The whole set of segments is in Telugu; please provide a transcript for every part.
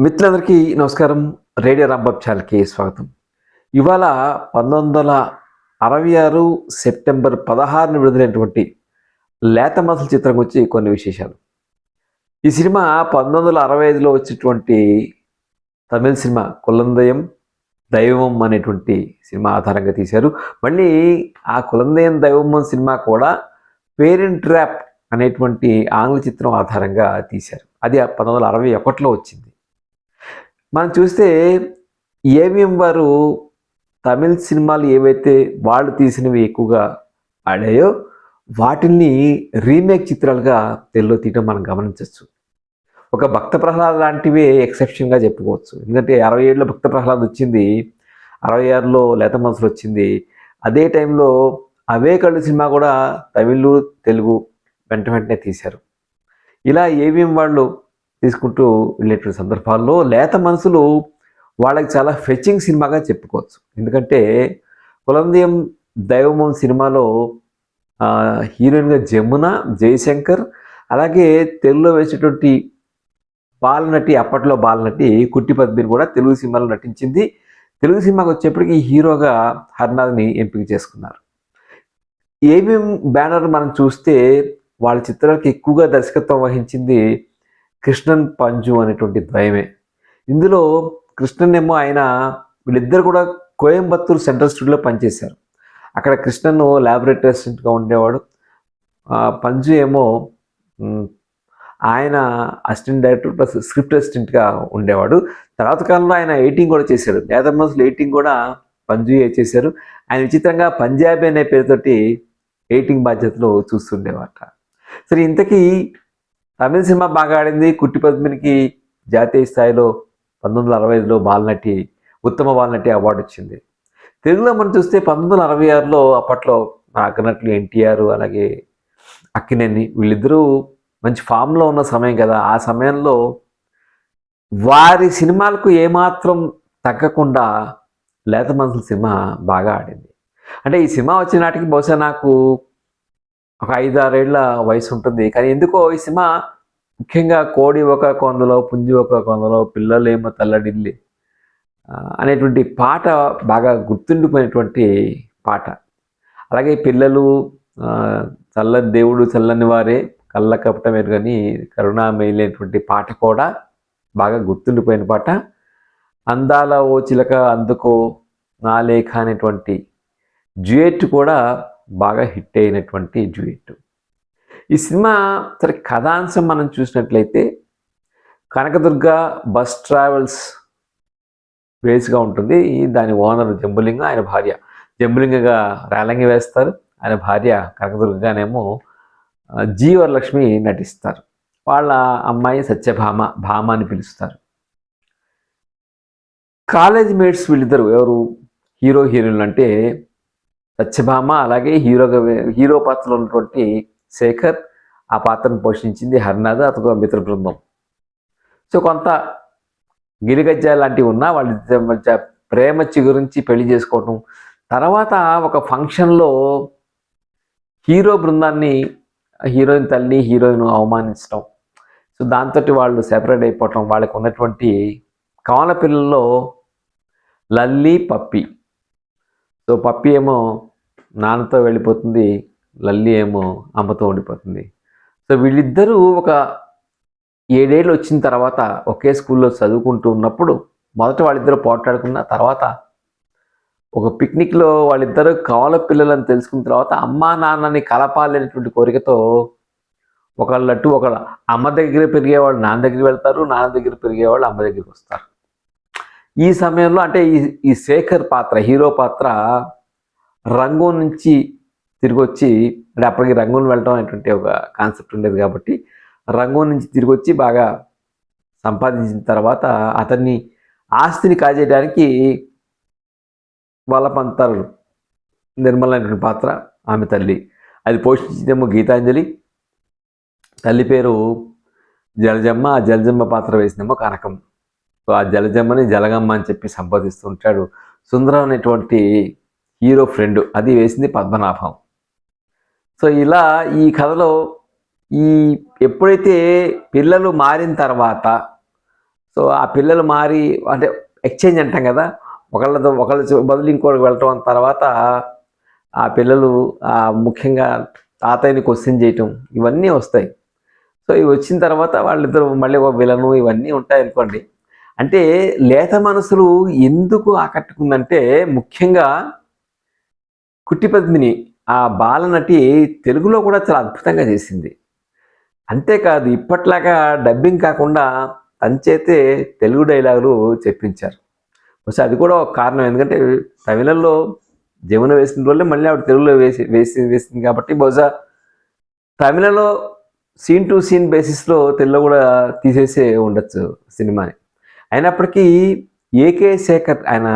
మిత్రులందరికీ నమస్కారం. రేడియో రాంబాబ్ ఛానల్కి స్వాగతం. ఇవాళ పంతొమ్మిది వందల అరవై ఆరు సెప్టెంబర్ పదహారున విడుదలైనటువంటి లేత మనసుల చిత్రం గురించి కొన్ని విశేషాలు. ఈ సినిమా పంతొమ్మిది వందల అరవై ఐదులో వచ్చినటువంటి తమిళ సినిమా కులందయం దైవం అనేటువంటి సినిమా ఆధారంగా తీశారు. మళ్ళీ ఆ కులందయం దైవం సినిమా కూడా పేరెంట్ ట్రాప్ అనేటువంటి ఆంగ్ల చిత్రం ఆధారంగా తీశారు. అది పంతొమ్మిది వందల అరవై ఒకటిలో వచ్చింది. మనం చూస్తే ఏవిఎం వారు తమిళ సినిమాలు ఏవైతే వాళ్ళు తీసినవి ఎక్కువగా ఆడాయో వాటిని రీమేక్ చిత్రాలుగా తెలుగులో తీయడం మనం గమనించవచ్చు ఒక భక్త ప్రహ్లాద్ లాంటివే ఎక్సెప్షన్గా చెప్పుకోవచ్చు. ఎందుకంటే అరవై ఏడులో భక్త ప్రహ్లాద్ వచ్చింది అరవై ఆరులో లేత మనసులు వచ్చింది. అదే టైంలో అవే కళ్ళు సినిమా కూడా తమిళ్ తెలుగు వెంట వెంటనే తీశారు. ఇలా ఏవిఎం వాళ్ళు తీసుకుంటూ వెళ్ళేటువంటి సందర్భాల్లో లేత మనసులు వాళ్ళకి చాలా ఫెచ్చింగ్ సినిమాగా చెప్పుకోవచ్చు. ఎందుకంటే కులందయం దైవమం సినిమాలో హీరోయిన్గా జమున జయశంకర్ అలాగే తెలుగులో వేసేటువంటి బాలనటి అప్పట్లో బాలనటి కుట్టి పద్మిని కూడా తెలుగు సినిమాలో నటించింది. తెలుగు సినిమాకి వచ్చేప్పటికి హీరోగా హర్నాథ్ని ఎంపిక చేసుకున్నారు. ఏమేం బ్యానర్ మనం చూస్తే వాళ్ళ చిత్రాలకు ఎక్కువగా దర్శకత్వం వహించింది కృష్ణన్ పంజు అనేటువంటి ద్వయమే. ఇందులో కృష్ణన్ ఏమో ఆయన వీళ్ళిద్దరు కూడా కోయంబత్తూరు సెంట్రల్ స్టూడియోలో పనిచేశారు. అక్కడ కృష్ణన్ ల్యాబొరేటరీ అసిస్టెంట్గా ఉండేవాడు. ఆ, పంజు ఏమో ఆయన అసిస్టెంట్ డైరెక్టర్ ప్లస్ స్క్రిప్ట్ అసిస్టెంట్గా ఉండేవాడు. తర్వాత కాలంలో ఆయన ఎయిటింగ్ కూడా చేశాడు. నేత మనసులో ఎయిటింగ్ కూడా పంజు చేశారు. ఆయన విచిత్రంగా పంజాబీ అనే పేరుతోటి ఎయిటింగ్ బాధ్యతలు చూస్తుండేవాట. సరే ఇంతకీ తమిళ సినిమా బాగా ఆడింది. కుట్టి పద్మినికి జాతీయ స్థాయిలో పంతొమ్మిది వందల అరవై ఐదులో బాలనటి ఉత్తమ బాలనటి అవార్డు వచ్చింది. తెలుగులో మనం చూస్తే పంతొమ్మిది వందల అరవై ఆరులో అప్పట్లో అగ్గనట్లు ఎన్టీఆర్ అలాగే అక్కినేని వీళ్ళిద్దరూ మంచి ఫామ్లో ఉన్న సమయం కదా. ఆ సమయంలో వారి సినిమాలకు ఏమాత్రం తగ్గకుండా లేత మనసుల సినిమా బాగా ఆడింది. అంటే ఈ సినిమా వచ్చిన నాటికి బహుశా నాకు ఒక ఐదారేళ్ళ వయసు ఉంటుంది కానీ ఎందుకో ఈ సినిమా ముఖ్యంగా కోడి ఒక కొందలో పుంజి ఒక కొందలో పిల్లలేమో తల్లడిల్లి అనేటువంటి పాట బాగా గుర్తుండిపోయినటువంటి పాట. అలాగే పిల్లలు చల్లని దేవుడు చల్లని వారే కళ్ళ కపటం కానీ కరుణామయలేటువంటి పాట కూడా బాగా గుర్తుండిపోయిన పాట. అందాల ఓ చిలక అందుకో నా లేఖ అనేటువంటి డ్యూయెట్ కూడా బాగా హిట్ అయినటువంటి జూయట్ ఈ సినిమా సరే కథాంశం మనం చూసినట్లయితే కనకదుర్గ బస్ ట్రావెల్స్ బేస్గా ఉంటుంది. దాని ఓనర్ జంబులింగ ఆయన భార్య. జంబులింగగా రేలంగి వేస్తారు. ఆయన భార్య కనకదుర్గగానేమో జీవరలక్ష్మి నటిస్తారు. వాళ్ళ అమ్మాయి సత్యభామ భామ అని పిలుస్తారు. కాలేజ్ మేట్స్ వీళ్ళిద్దరు ఎవరు? హీరో హీరోయిన్లు అంటే సత్యభామ అలాగే హీరోగా హీరో పాత్రలో ఉన్నటువంటి శేఖర్ ఆ పాత్రను పోషించింది హరినాథ్ అతను మిత్ర బృందం. సో కొంత గిరిగజ్జ లాంటివి ఉన్నా వాళ్ళ మధ్య ప్రేమ గురించి పెళ్ళి చేసుకోవటం తర్వాత ఒక ఫంక్షన్లో హీరో బృందాన్ని హీరోయిన్ తల్లి హీరోయిన్ అవమానించడం సో దాంతో వాళ్ళు సెపరేట్ అయిపోవటం వాళ్ళకు ఉన్నటువంటి కవల పిల్లల్లో లల్లి పప్పి. సో పప్పి ఏమో నాన్నతో వెళ్ళిపోతుంది లల్లి ఏమో అమ్మతో ఉండిపోతుంది. సో వీళ్ళిద్దరూ ఒక ఏడేళ్ళు వచ్చిన తర్వాత ఒకే స్కూల్లో చదువుకుంటూ ఉన్నప్పుడు మొదట వాళ్ళిద్దరూ పోట్లాడుకున్న తర్వాత ఒక పిక్నిక్లో వాళ్ళిద్దరూ కవల పిల్లలని తెలుసుకున్న తర్వాత అమ్మా నాన్నని కలపాలనేటువంటి కోరికతో ఒకళ్ళట్టు ఒకళ్ళ అమ్మ దగ్గర పెరిగేవాళ్ళు నాన్న దగ్గరికి వెళ్తారు నాన్న దగ్గర పెరిగేవాళ్ళు అమ్మ దగ్గరికి వస్తారు. ఈ సమయంలో అంటే ఈ ఈ శేఖర్ పాత్ర హీరో పాత్ర రంగూన్ నుంచి తిరిగి వచ్చి అంటే అప్పటికి రంగూన్ వెళ్ళటం అనేటువంటి ఒక కాన్సెప్ట్ ఉండేది కాబట్టి రంగూన్ నుంచి తిరిగి వచ్చి బాగా సంపాదించిన తర్వాత అతన్ని ఆస్తిని కాజేయడానికి వాళ్ళ పంతారు నిర్మలైనటువంటి పాత్ర ఆమె తల్లి. అది పోషించిందేమో గీతాంజలి. తల్లి పేరు జలజమ్మ. ఆ జలజమ్మ పాత్ర వేసిందేమో కనకం. సో ఆ జలజమ్మని జలగమ్మ అని చెప్పి సంబోధిస్తూ ఉంటాడు సుందరం అనేటువంటి హీరో ఫ్రెండ్ అది వేసింది పద్మనాభం. సో ఇలా ఈ కథలో ఈ ఎప్పుడైతే పిల్లలు మారిన తర్వాత సో ఆ పిల్లలు మారి అంటే ఎక్స్చేంజ్ అంటాం కదా ఒకళ్ళతో ఒకళ్ళ బదులు ఇంకోటి వెళ్ళటం తర్వాత ఆ పిల్లలు ముఖ్యంగా తాతయ్యని క్వశ్చన్ చేయటం ఇవన్నీ వస్తాయి. సో ఇవి వచ్చిన తర్వాత వాళ్ళిద్దరు మళ్ళీ ఒక విలను ఇవన్నీ ఉంటాయి అనుకోండి. అంటే లేత మనసులు ఎందుకు ఆకట్టుకుందంటే ముఖ్యంగా కుట్టి పద్మిని ఆ బాలనటి తెలుగులో కూడా చాలా అద్భుతంగా చేసింది. అంతేకాదు ఇప్పట్లాగా డబ్బింగ్ కాకుండా అంచేతే తెలుగు డైలాగులు చెప్పించారు. బహుశా అది కూడా ఒక కారణం. ఎందుకంటే తమిళంలో జమున వేసిన వల్లే మళ్ళీ ఆవిడ తెలుగులో వేసి వేసి వేసింది కాబట్టి బహుశా తమిళలో సీన్ టు సీన్ బేసిస్లో తెలుగులో కూడా తీసేసే ఉండొచ్చు సినిమాని. అయినప్పటికీ ఏకే శేఖర్ ఆయన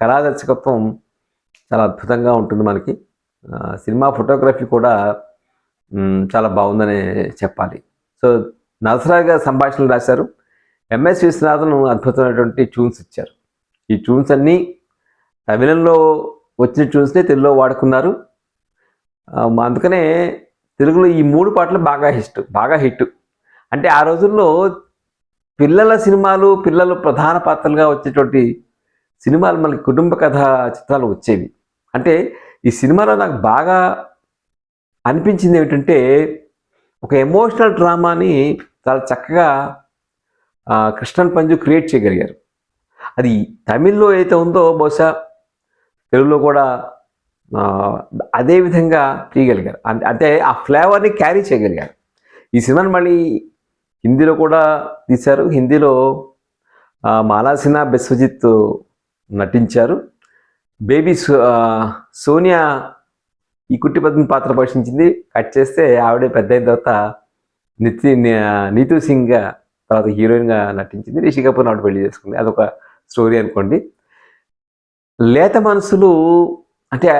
కళా దర్శకత్వం చాలా అద్భుతంగా ఉంటుంది మనకి. సినిమా ఫోటోగ్రఫీ కూడా చాలా బాగుందనే చెప్పాలి. సో నరసరావు సంభాషణలు రాశారు. ఎంఎస్ విశ్వనాథన్ అద్భుతమైనటువంటి ట్యూన్స్ ఇచ్చారు. ఈ ట్యూన్స్ అన్నీ తమిళంలో వచ్చిన ట్యూన్స్ని తెలుగులో వాడుకున్నారు. అందుకనే తెలుగులో ఈ మూడు పాటలు బాగా హిట్ బాగా హిట్. అంటే ఆ రోజుల్లో పిల్లల సినిమాలు పిల్లలు ప్రధాన పాత్రలుగా వచ్చేటువంటి సినిమాలు మనకి కుటుంబ కథ చిత్రాలు వచ్చేవి. అంటే ఈ సినిమాలో నాకు బాగా అనిపించింది ఏమిటంటే ఒక ఎమోషనల్ డ్రామాని చాలా చక్కగా కృష్ణన్ పంజు క్రియేట్ చేయగలిగారు. అది తమిళ్ళో అయితే ఉందో బహుశా తెలుగులో కూడా అదే విధంగా తీయగలిగారు. అంటే అంటే ఆ ఫ్లేవర్ని క్యారీ చేయగలిగారు. ఈ సినిమాని మళ్ళీ హిందీలో కూడా తీశారు. హిందీలో మాలా సిన్హా బిశ్వజిత్ నటించారు. బేబీ సో సోనియా ఈ కుట్టి పద్మిని పాత్ర పోషించింది. కట్ చేస్తే ఆవిడే పెద్ద అయిన తర్వాత నితి నీతూ సింగ్ తర్వాత హీరోయిన్గా నటించింది. రిషి కపూర్ ఆవిడ పెళ్ళి చేసుకుంది. అదొక స్టోరీ అనుకోండి. లేత మనసులు అంటే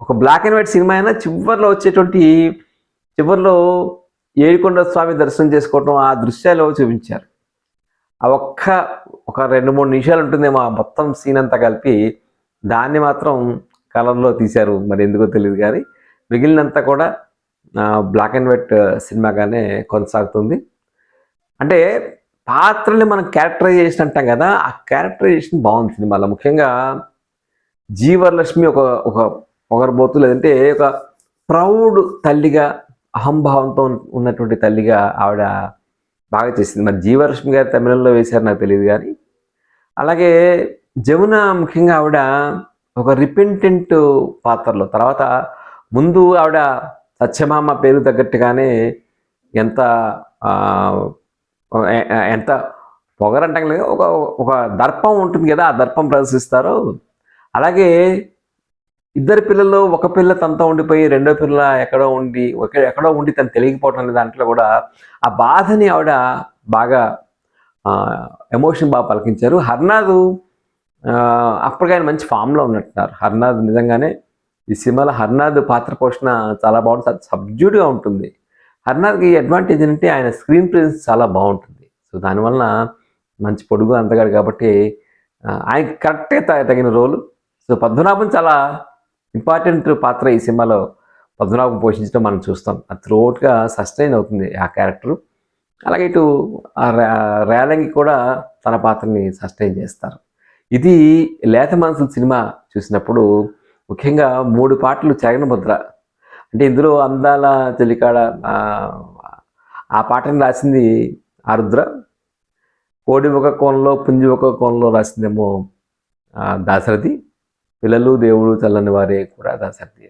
ఒక బ్లాక్ అండ్ వైట్ సినిమా అయినా చివరిలో వచ్చేటువంటి చివరిలో ఏడుకొండ స్వామి దర్శనం చేసుకోవటం ఆ దృశ్యాలు చూపించారు? ఆ ఒక్క ఒక రెండు మూడు నిమిషాలు ఉంటుందేమో ఆ మొత్తం సీన్ అంతా కలిపి దాన్ని మాత్రం కలర్లో తీశారు మరి ఎందుకో తెలియదు కానీ మిగిలినంతా కూడా బ్లాక్ అండ్ వైట్ సినిమాగానే కొనసాగుతుంది. అంటే పాత్రల్ని మనం క్యారెక్టరైజేషన్ అంటాం కదా ఆ క్యారెక్టరైజేషన్ బాగుంది సినిమాలో. ముఖ్యంగా జీవరలక్ష్మి ఒక ఒక పొగరబోతు లేదంటే ఒక ప్రౌడ్ తల్లిగా అహంభావంతో ఉన్నటువంటి తల్లిగా ఆవిడ బాగా చేసింది. మరి జీవలక్ష్మి గారు తమిళంలో వేశారు నాకు తెలియదు కానీ అలాగే జమున ముఖ్యంగా ఆవిడ ఒక రిపెంటెంట్ పాత్రలో. తర్వాత ముందు ఆవిడ సత్యమామ పేరు తగ్గట్టుగానే ఎంత ఎంత పొగరంటాం లేదు ఒక ఒక దర్పం ఉంటుంది కదా ఆ దర్పం ప్రదర్శిస్తారు. అలాగే ఇద్దరు పిల్లలు ఒక పిల్ల తనతో ఉండిపోయి రెండో పిల్ల ఎక్కడో ఉండి ఒక ఎక్కడో ఉండి తను తెలియకపోవటం అనే దాంట్లో కూడా ఆ బాధని ఆవిడ బాగా ఎమోషన్ బాగా పలికించారు. హర్నాథ్ అప్పటికి ఆయన మంచి ఫామ్లో ఉన్నట్టున్నారు. హర్నాథ్ నిజంగానే ఈ సినిమాలో హర్నాథ్ పాత్ర పోషణ చాలా బాగుంటుంది. సబ్జ్యూడ్గా ఉంటుంది. హర్నాథ్కి అడ్వాంటేజ్ ఏంటంటే ఆయన స్క్రీన్ ప్రెజెన్స్ చాలా బాగుంటుంది. సో దానివల్ల మంచి పొడుగు అంతగాడు కాబట్టి ఆయన కరెక్ట్గా త- తగిన రోలు. సో పద్మనాభం చాలా ఇంపార్టెంట్ పాత్ర ఈ సినిమాలో. పద్మనాభం పోషించడం మనం చూస్తాం. అది త్రోట్గా సస్టైన్ అవుతుంది ఆ క్యారెక్టర్. అలాగే ఇటు ఆ రా- కూడా తన పాత్రని సస్టైన్ చేస్తారు. ఇది లేత మనసుల సినిమా చూసినప్పుడు ముఖ్యంగా మూడు పాటలు చరణభద్ర అంటే ఇందులో అందాల చెలికాడ ఆ, పాటను రాసింది ఆరుద్ర కోడి ఒక కోణంలో పుంజి ఒక కోణంలో రాసిందేమో దాశరథి. పిల్లలు దేవుడు చల్లని వారే కూడా దాశరథి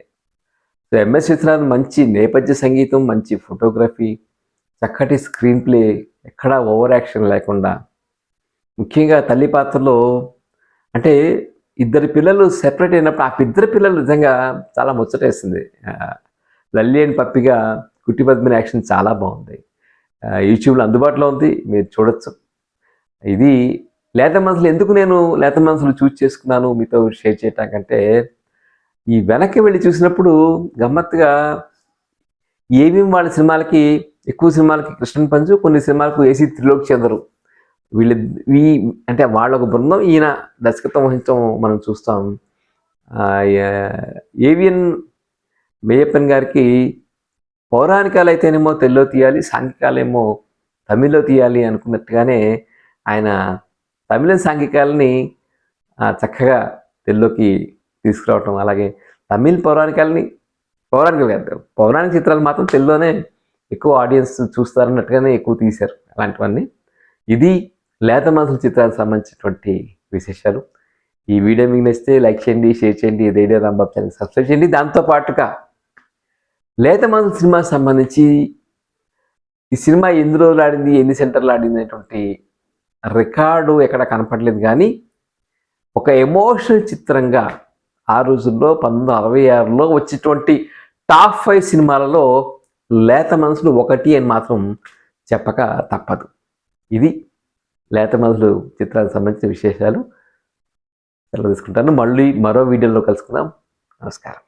సో ఎంఎస్ విశ్వనాథ్ మంచి నేపథ్య సంగీతం మంచి ఫోటోగ్రఫీ చక్కటి స్క్రీన్ ప్లే ఎక్కడా ఓవర్ యాక్షన్ లేకుండా. ముఖ్యంగా తల్లి పాత్రలో అంటే ఇద్దరు పిల్లలు సెపరేట్ అయినప్పుడు ఆ ఇద్దరు పిల్లలు నిజంగా చాలా ముచ్చటేస్తుంది. లల్లి అండ్ పప్పిగా కుట్టి పద్మిని యాక్షన్ చాలా బాగుంది. యూట్యూబ్లో అందుబాటులో ఉంది మీరు చూడొచ్చు. ఇది లేత మనసులు ఎందుకు నేను లేత మనసులు చూస్ చేసుకున్నాను మీతో షేర్ చేయటానికంటే ఈ వెనక్కి వెళ్ళి చూసినప్పుడు గమ్మత్తుగా ఏమేమి వాళ్ళ సినిమాలకి ఎక్కువ సినిమాలకి కృష్ణన్ పంచు కొన్ని సినిమాలకు ఏసీ త్రిలోక్ చెందరు. వీళ్ళ ఈ అంటే వాళ్ళ ఒక బృందం ఈయన దర్శకత్వం వహించడం మనం చూస్తాం. ఏవిఎన్ మేయప్పన్ గారికి పౌరాణికాలు అయితేనేమో తెలుగులో తీయాలి సాంఘికాలేమో తమిళ్ళో తీయాలి అనుకున్నట్టుగానే ఆయన తమిళ సాంఘికాలని చక్కగా తెలుగులోకి తీసుకురావటం అలాగే తమిళ్ పౌరాణికాలని పౌరాణికాలు కాదు పౌరాణిక చిత్రాలు మాత్రం తెలుగులోనే ఎక్కువ ఆడియన్స్ చూస్తారన్నట్టుగానే ఎక్కువ తీశారు అలాంటివన్నీ. ఇది లేత మనసుల చిత్రాలకు సంబంధించినటువంటి విశేషాలు. ఈ వీడియో మీకు నచ్చితే లైక్ చేయండి షేర్ చేయండి రేడియో రాంబాబు ఛానల్ సబ్స్క్రైబ్ చేయండి. దాంతో పాటుగా లేత మనసుల సినిమాకి సంబంధించి ఈ సినిమా ఎన్ని రోజులు ఆడింది ఎన్ని సెంటర్లు ఆడింది అనేటువంటి రికార్డు ఎక్కడ కనపడలేదు కానీ ఒక ఎమోషనల్ చిత్రంగా ఆ రోజుల్లో పంతొమ్మిది అరవై ఆరులో వచ్చేటువంటి టాప్ ఫైవ్ సినిమాలలో లేత మనసులు ఒకటి అని మాత్రం చెప్పక తప్పదు. ఇది లేత మనసులు చిత్రాలకు సంబంధించిన విశేషాలు సెలవు తీసుకుంటాను. మళ్ళీ మరో వీడియోలో కలుసుకుందాం. నమస్కారం.